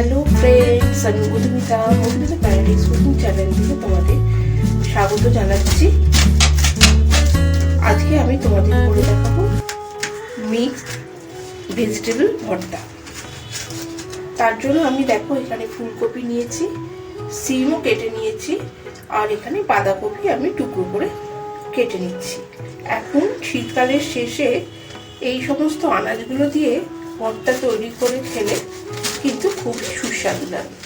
Sunny Madhumita Madhumita paradise cooking channel থেকে তোমাদের স্বাগত জানাচ্ছি। আজকে আমি তোমাদের করে দেখাবো মিক্সড ভেজিটেবল ভর্তা। তার জন্য আমি দেখো এখানে ফুলকপি নিয়েছি, সিমও কেটে নিয়েছি, আর এখানে বাঁধাকপি আমি টুকরো করে কেটে নিচ্ছি। এখন শীতকালের শেষে এই সমস্ত আনাজগুলো দিয়ে ভর্তা তৈরি করে খেলে কিন্তু খুব সুস্বাদু। লাগে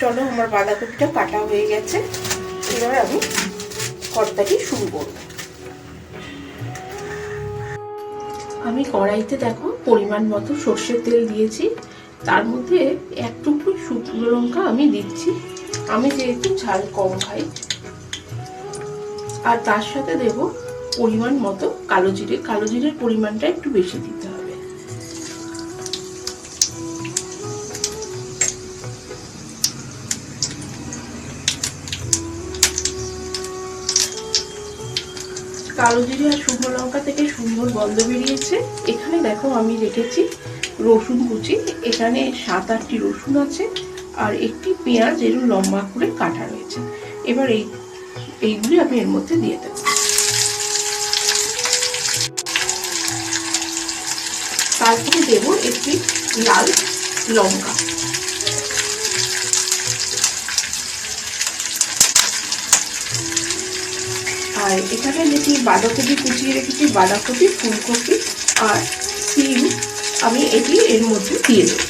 চলো, আমার বাঁধাকপিটা কাটা হয়ে গেছে। এবার আমি ভর্তাটি শুরু করব। আমি কড়াইতে দেখো পরিমাণ মতো সর্ষের তেল দিয়েছি। তার মধ্যে এক টুকরো শুকনো লঙ্কা আমি দিচ্ছি। আমি যেহেতু ঝাল কম খাই। আর তার সাথে দেব পরিমাণ মতো কালো জিরে। কালো জিরের পরিমাণটা একটু বেশি দিতে হবে। কালো জিরে আর শুকনো লঙ্কা থেকে সুন্দর গন্ধ বেরিয়েছে। এখানে দেখো আমি রেখেছি রসুন কুচি। এখানে সাত আটটি রসুন আছে আর একটি পেঁয়াজ, এর লম্বা করে কাটা রয়েছে। এবার এই, এইগুলি আমি এর মধ্যে দিয়ে দেব। তারপরে দেব একটি লাল লঙ্কা। আর এখানে যেটি বাঁধাকপি কুচিয়ে রেখেছি, বাঁধাকপি, ফুলকপি আর সিম। আমি এটি এর মধ্যে দিয়ে দেবো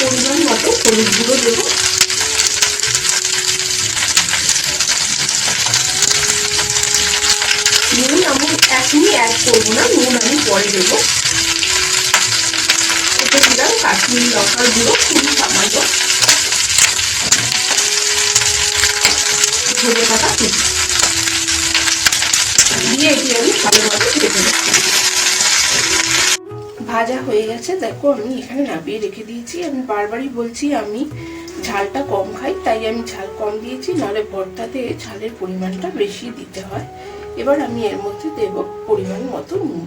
পরিমাণ মতো হলুদ গুঁড়ো দেবো। নুন আমি এখনই অ্যাড করব না, নুন আমি পরে দেবো। এটা দিলাম কাশ্মীরি লঙ্কার গুঁড়ো, খুবই সামান্য। ধনে পাতা দিয়ে এটি আমি ভালোভাবে ভেজে নেব ভাজা হয়ে গেছে। দেখো, আমি এখানে নামিয়ে রেখে দিয়েছি। আমি বারবারই বলছি, আমি ঝালটা কম খাই, তাই আমি ঝাল কম দিয়েছি। নাহলে ভর্তাতে ঝালের পরিমাণটা বেশি দিতে হয়। এবার আমি এর মধ্যে দেব পরিমাণ মতো নুন।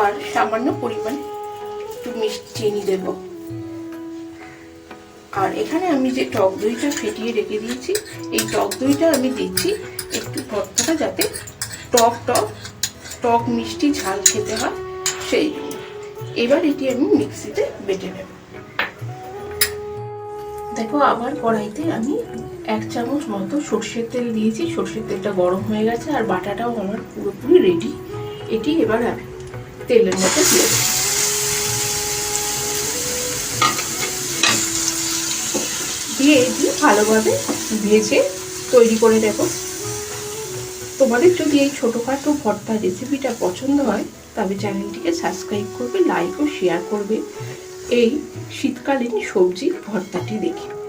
আর সামান্য পরিমাণ একটু মিষ্টি চিনি দেবো। আর এখানে আমি যে টক দইটা ফেটিয়ে রেখে দিয়েছি, এই টক দইটা আমি দিচ্ছি একটু ভর্তাটা যাতে টক টক টক মিষ্টি ঝাল খেতে হয় সেই জন্য। এবার এটি আমি মিক্সিতে বেটে নেব। দেখো, আবার কড়াইতে আমি এক চামচ মতো সর্ষের তেল দিয়েছি। সর্ষের তেলটা গরম হয়ে গেছে আর বাটাটাও আমার পুরোপুরি রেডি এটি এবার আমি তেলের মধ্যে দিয়ে দেবো। দিয়ে এটি ভালোভাবে ভেজে তৈরি করে দেব তোমাদের যদি এই ছোটোখাটো ভর্তা রেসিপিটা পছন্দ হয়, তবে চ্যানেলটিকে সাবস্ক্রাইব করবে লাইক ও শেয়ার করবে। এই শীতকালীন সবজি ভর্তাটি দেখে।